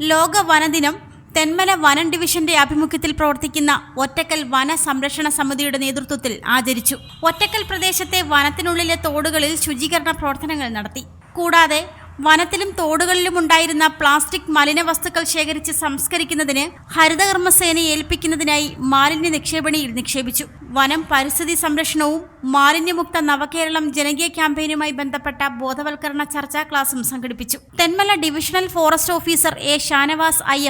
ലോക വനദിനം തെന്മല വനം ഡിവിഷന്റെ ആഭിമുഖ്യത്തിൽ പ്രവർത്തിക്കുന്ന ഒറ്റക്കൽ വന സംരക്ഷണ സമിതിയുടെ നേതൃത്വത്തിൽ ആചരിച്ചു. ഒറ്റക്കൽ പ്രദേശത്തെ വനത്തിനുള്ളിലെ തോടുകളിൽ ശുചീകരണ പ്രവർത്തനങ്ങൾ നടത്തി. കൂടാതെ വനത്തിലും തോടുകളിലും ഉണ്ടായിരുന്ന പ്ലാസ്റ്റിക് മലിന വസ്തുക്കൾ ശേഖരിച്ച് സംസ്കരിക്കുന്നതിന് ഹരിതകർമ്മസേനയെ ഏൽപ്പിക്കുന്നതിനായി മാലിന്യ നിക്ഷേപണിയിൽ നിക്ഷേപിച്ചു. വനം പരിസ്ഥിതി സംരക്ഷണവും മാലിന്യമുക്ത നവകേരളം ജനകീയ ക്യാമ്പയിനുമായി ബന്ധപ്പെട്ട ബോധവൽക്കരണ ചർച്ചാ ക്ലാസും സംഘടിപ്പിച്ചു. Thenmala divisional forest officer A Shanavas I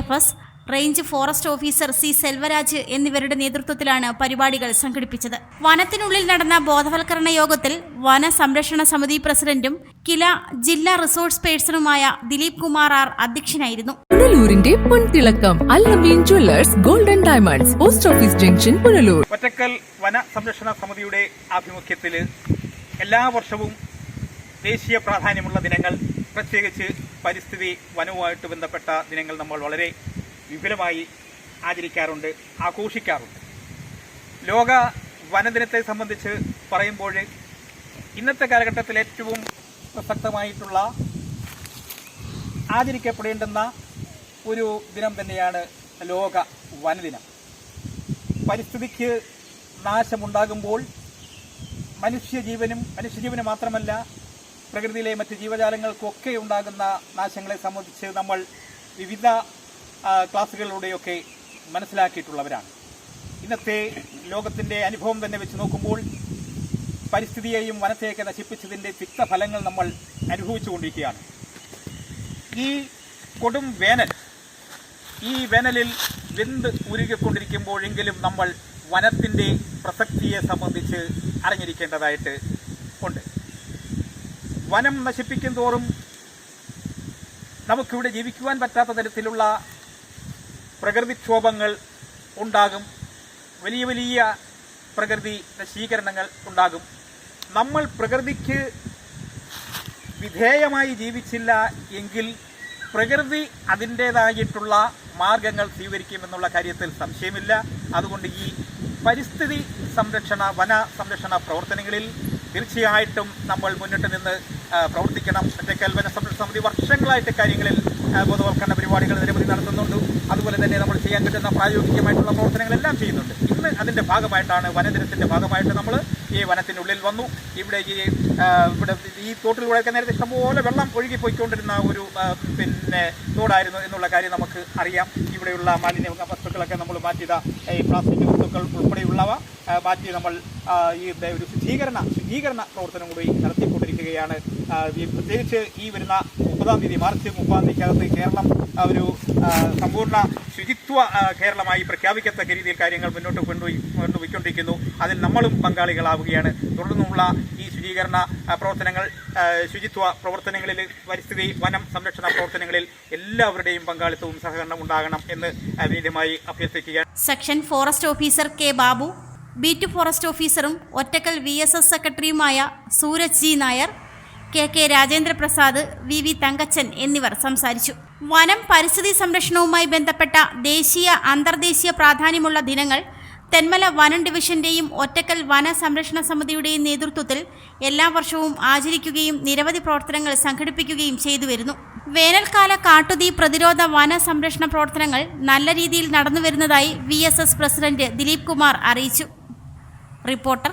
range forest officer C Selvaraj എന്നിവരുടെ നേതൃത്വത്തിലാണ് പരിപാടികൾ സംഘടിപ്പിച്ചത്. വനത്തിനുള്ളിൽ നടന്ന ബോധവൽക്കരണ യോഗത്തിൽ വനസംരക്ഷണ സമിതി പ്രസിഡന്റും കില ജില്ലാ റിസോഴ്സ് പേഴ്സണുമായ ദിലീപ് കുമാർ ആർ അധ്യക്ഷനായിരുന്നു. പുനലൂരിന്റെ പൊൻതിളക്കം Allameen jewellers golden diamonds post office junction Punalur. Ottakkal വന സംരക്ഷണ സമിതിയുടെ ആഭിമുഖ്യത്തിൽ എല്ലാ വർഷവും ദേശീയ പ്രാധാന്യമുള്ള ദിനങ്ങൾ പ്രത്യേകിച്ച് പരിസ്ഥിതി വനവുമായിട്ട് ബന്ധപ്പെട്ട ദിനങ്ങൾ നമ്മൾ വളരെ വിപുലമായി ആചരിക്കാറുണ്ട് ആഘോഷിക്കാറുണ്ട്. ലോക വനദിനത്തെ സംബന്ധിച്ച് പറയുമ്പോൾ ഇന്നത്തെ കാലഘട്ടത്തിൽ ഏറ്റവും പ്രസക്തമായിട്ടുള്ള ആചരിക്കപ്പെടേണ്ടുന്ന ഒരു ദിനം തന്നെയാണ് ലോക വനദിനം. പരിസ്ഥിതിക്ക് നാശമുണ്ടാകുമ്പോൾ മനുഷ്യജീവനും മനുഷ്യജീവന് മാത്രമല്ല പ്രകൃതിയിലെ മറ്റ് ജീവജാലങ്ങൾക്കൊക്കെ ഉണ്ടാകുന്ന നാശങ്ങളെ സംബന്ധിച്ച് നമ്മൾ വിവിധ ക്ലാസ്സുകളിലൂടെയൊക്കെ മനസ്സിലാക്കിയിട്ടുള്ളവരാണ്. ഇന്നത്തെ ലോകത്തിന്റെ അനുഭവം തന്നെ വെച്ച് നോക്കുമ്പോൾ പരിസ്ഥിതിയെയും വനത്തെയൊക്കെ നശിപ്പിച്ചതിന്റെ തിക്തഫലങ്ങൾ നമ്മൾ അനുഭവിച്ചുകൊണ്ടിരിക്കുകയാണ് ഈ കൊടും വേനൽ ഈ വേനലിൽ വെന്ത് ഉരുകിക്കൊണ്ടിരിക്കുമ്പോഴെങ്കിലും നമ്മൾ വനത്തിന്റെ പ്രസക്തിയെ സംബന്ധിച്ച് അറിഞ്ഞിരിക്കേണ്ടതായിട്ട് ഉണ്ട്. വനം നശിപ്പിക്കും തോറും നമുക്കിവിടെ ജീവിക്കുവാൻ പറ്റാത്ത തരത്തിലുള്ള പ്രകൃതിക്ഷോഭങ്ങൾ ഉണ്ടാകും. വലിയ വലിയ പ്രകൃതി നശീകരണങ്ങൾ ഉണ്ടാകും. നമ്മൾ പ്രകൃതിക്ക് വിധേയമായി ജീവിച്ചില്ല എങ്കിൽ പ്രകൃതി അതിന്റേതായിട്ടുള്ള മാർഗങ്ങൾ സ്വീകരിക്കുമെന്നുള്ള കാര്യത്തിൽ സംശയമില്ല. അതുകൊണ്ട് ഈ പരിസ്ഥിതി സംരക്ഷണ വന സംരക്ഷണ പ്രവർത്തനങ്ങളിൽ തീർച്ചയായിട്ടും നമ്മൾ മുന്നിട്ട് നിന്ന് പ്രവർത്തിക്കണം. ഒറ്റക്കൽ വന സംരക്ഷണ സമിതി വർഷങ്ങളായിട്ട് കാര്യങ്ങളിൽ ബോധവൽക്കരണ പരിപാടികൾ നിരവധി നടത്തുന്നുണ്ട്. അതുപോലെ തന്നെ നമ്മൾ ചെയ്യാൻ പറ്റുന്ന പ്രായോഗികമായിട്ടുള്ള പ്രവർത്തനങ്ങളെല്ലാം ചെയ്യുന്നുണ്ട്. ഇന്ന് അതിന്റെ ഭാഗമായിട്ടാണ് വനദിനത്തിന്റെ ഭാഗമായിട്ട് നമ്മൾ ഈ വനത്തിനുള്ളിൽ വന്നു. ഇവിടെ ഈ ഇവിടെ ഈ തോട്ടിലൂടെയൊക്കെ നേരത്തെ ഇഷ്ടംപോലെ വെള്ളം ഒഴുകിപ്പോയിക്കൊണ്ടിരുന്ന ഒരു പിന്നെ തോടായിരുന്നു എന്നുള്ള കാര്യം നമുക്ക് അറിയാം. ഇവിടെയുള്ള മാലിന്യ വസ്തുക്കളൊക്കെ നമ്മൾ മാറ്റിയത. ഈ പ്ലാസ്റ്റിക് വസ്തുക്കൾ ഉൾപ്പെടെയുള്ളവ മാറ്റി നമ്മൾ ഈ ഒരു ശുചീകരണ ശുചീകരണ പ്രവർത്തനം കൂടി നടത്തിക്കൊണ്ടിരിക്കുകയാണ്. പ്രത്യേകിച്ച് ഈ വരുന്ന മുപ്പതാം തീയതി മാർച്ച് മുപ്പതാം തീയതിക്കകത്ത് കേരളം ഒരു സമ്പൂർണ ശുചിത്വ കേരളമായി പ്രഖ്യാപിക്കത്തക്ക രീതിയിൽ കാര്യങ്ങൾ മുന്നോട്ട് കൊണ്ടുപോയി കൊണ്ടുപോയിക്കൊണ്ടിരിക്കുന്നു. അതിൽ നമ്മളും പങ്കാളികളാവുകയാണ്. തുടർന്നുള്ള ഈ ശുചീകരണ പ്രവർത്തനങ്ങൾ ശുചിത്വ പ്രവർത്തനങ്ങളിൽ പരിസ്ഥിതി വനം സംരക്ഷണ പ്രവർത്തനങ്ങളിൽ എല്ലാവരുടെയും പങ്കാളിത്തവും സഹകരണം ഉണ്ടാകണം എന്ന് വിനീതമായി അഭ്യർത്ഥിക്കുകയാണ്. Section forest officer K Babu beat forest ഓഫീസറും ഒറ്റക്കൽ വി എസ് എസ് സെക്രട്ടറിയുമായ Sooraj G Nair K K Rajendraprasad V V Thankachan എന്നിവർ സംസാരിച്ചു. വനം പരിസ്ഥിതി സംരക്ഷണവുമായി ബന്ധപ്പെട്ട ദേശീയ അന്തർദേശീയ പ്രാധാന്യമുള്ള ദിനങ്ങൾ തെന്മല വനം ഡിവിഷന്റെയും ഒറ്റക്കൽ വന സംരക്ഷണ സമിതിയുടെയും നേതൃത്വത്തിൽ എല്ലാ വർഷവും ആചരിക്കുകയും നിരവധി പ്രവർത്തനങ്ങൾ സംഘടിപ്പിക്കുകയും ചെയ്തു വരുന്നു. വേനൽക്കാല കാട്ടുതീ പ്രതിരോധ വന സംരക്ഷണ പ്രവർത്തനങ്ങൾ നല്ല രീതിയിൽ നടന്നുവരുന്നതായി വി പ്രസിഡന്റ് ദിലീപ് കുമാർ അറിയിച്ചു. Reporter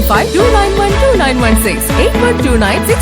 seven five two nine one two nine one six eight one two nine six.